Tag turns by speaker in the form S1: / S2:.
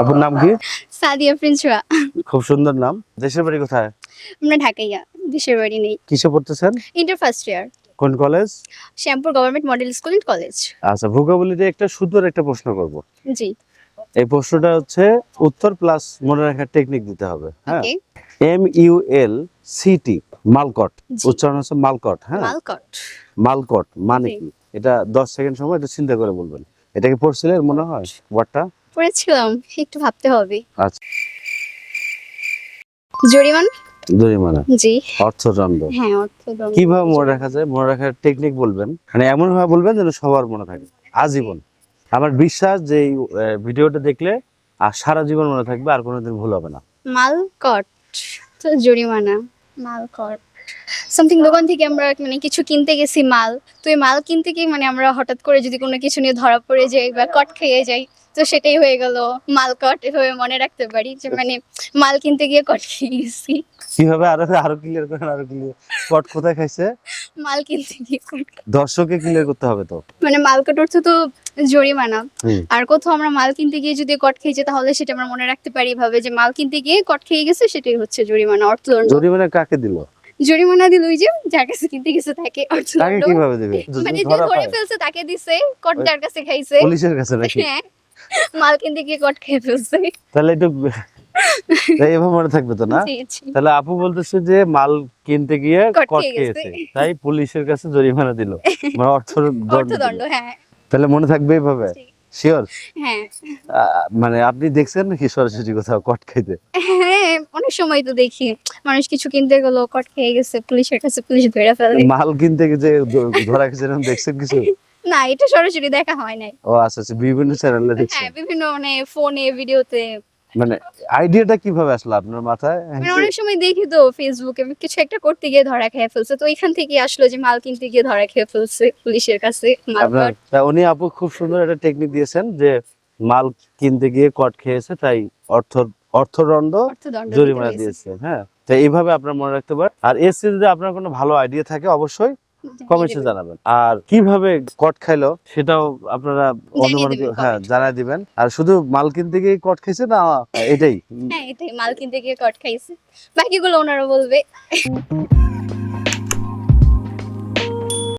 S1: আপনার নাম কি?
S2: সাদিয়া প্রিন্সরা।
S1: খুব সুন্দর নাম। দেশের বাড়ি কোথায়?
S2: আমরা ঢাকাইয়া দেশের বাড়ি নেই।
S1: কিসে পড়তেছেন?
S2: ইন্টার ফার্স্ট ইয়ার
S1: কোন college
S2: Shyampur government model school and college
S1: আচ্ছা ভূগোলতে একটা সুন্দর একটা প্রশ্ন করব।
S2: জি।
S1: এই প্রশ্নটা হচ্ছে উত্তর প্লাস মনে রাখার টেকনিক দিতে হবে হ্যাঁ? M U L C T mulct. উচ্চারণ হচ্ছে মালকট হ্যাঁ?
S2: মালকট।
S1: মালকট মানে কি? এটা দশ সেকেন্ড সময় একটু চিন্তা করে বলবেন। এটা কি পড়ছিলেন মনে হয়? ওয়ার্ডটা
S2: পড়েছিলাম একটু ভাবতে হবে।
S1: আচ্ছা।
S2: জরিমান?
S1: জরিমানা?
S2: জি।
S1: অর্থদণ্ড?
S2: হ্যাঁ অর্থদণ্ড।
S1: কীভাবে মনে রাখা যায়? মনে রাখার টেকনিক বলবেন? মানে এমন ভাবে বলবেন যেন সবার মনে থাকে। আজীবন। আমার বিশ্বাস যে ভিডিওটা দেখলে আর সারা জীবন মনে থাকবে আর কোনোদিন ভুল হবে না।
S2: মালকট তো জরিমানা মালকট সামথিং দোকান থেকে আমরা মানে কিছু কিনতে গেছি মাল। তো এই মাল কিনতে গিয়ে মানে আমরা হঠাৎ করে যদি কোনো কিছু নিয়ে ধরা পড়ে যাই বা কট খেয়ে যাই তো সেটাই হয়ে গেল। মালকট এভাবে মনে রাখতে পারি যে মানে মাল কিনতে গিয়ে কট খেয়ে গেছি।
S1: কীভাবে? আরও আরও ক্লিয়ার করেন আরও ক্লিয়ার কট কোথায় খাইছে?
S2: মাল কিনতে গিয়ে
S1: দর্শককে ক্লিয়ার করতে হবে তো।
S2: মানে মালকট অর্থ তো জরিমানা। আর কোথাও আমরা মাল কিনতে গিয়ে যদি কট খেয়েছি তাহলে সেটা আমরা মনে রাখতে পারি ভাবে যে মাল কিনতে গিয়ে কট খেয়ে গেছে সেটাই হচ্ছে জরিমানা অর্থদণ্ড
S1: জরিমানা কাকে দিল?
S2: জরিমানা দিল ওই যে যার কাছে কিনতে গেছে তাকে
S1: তাকে
S2: অর্থদণ্ড
S1: কীভাবে দিবে?
S2: মানে যে
S1: ধরে
S2: ফেলছে তাকে দিছে কট যার কাছে খাইছে।
S1: পুলিশের কাছে নাকি?
S2: হ্যাঁ। মাল কিনতে গিয়ে কট খেয়ে ফেলছে।
S1: তাহলে একটু মনে থাকবে তো না?
S2: জি, জি।
S1: তাহলে আপু বলতেছে যে মাল কিনতে গিয়ে
S2: কট
S1: কট
S2: খেয়ে গেছে।
S1: খেয়েছে তাই পুলিশের কাছে জরিমানা দিল। মানে অর্থ দণ্ড
S2: অর্থদণ্ড
S1: দিল।
S2: হ্যাঁ।
S1: তাহলে মনে থাকবে এইভাবে? শিওর
S2: হ্যাঁ।
S1: মানে আপনি দেখছেন নাকি সরাসরি কোথাও কট খাইতে?
S2: হ্যাঁ অনেক সময় তো দেখি। মানুষ কিছু কিনতে গেলো কট খেয়ে গেছে পুলিশের কাছে পুলিশ ধরে ফেলে।
S1: মাল কিনতে গিয়ে দ- ধরা গেছে দেখছেন কিছু?
S2: না এটা সরাসরি দেখা হয় নাই।
S1: ও আচ্ছা আচ্ছা বিভিন্ন চ্যানেলে দেখছেন।
S2: হ্যাঁ বিভিন্ন মানে ফোনে ভিডিওতে
S1: মানে আইডিয়াটা কীভাবে আসলো আপনার মাথায়?
S2: মানে অনেক সময় দেখি তো ফেসবুকে কিছু একটা করতে গিয়ে ধরা খেয়ে ফেলছে। তো এখান থেকে আসলো যে মাল কিনতে গিয়ে ধরা খেয়ে ফেলছে পুলিশের কাছে মাল
S1: তা উনি আপু খুব সুন্দর একটা টেকনিক দিয়েছেন যে মাল কিনতে গিয়ে কট খেয়েছে তাই অর্থ অর্থদণ্ড জরিমানা দিয়েছে হ্যাঁ। তো এইভাবে আপনার মনে রাখতে পারেন। আর চেয়ে যদি আপনার কোনো ভালো আইডিয়া থাকে অবশ্যই কমেন্টে জানাবেন। আর কীভাবে কট খাইলো সেটাও আপনারা অনুমান হ্যাঁ। জানাই দিবেন। আর শুধু মাল কিনতে গিয়ে কট খাইছে না এটাই?
S2: হ্যাঁ এটাই মাল কিনতে গিয়ে কট খাইছে। বাকিগুলো ওনারা বলবে।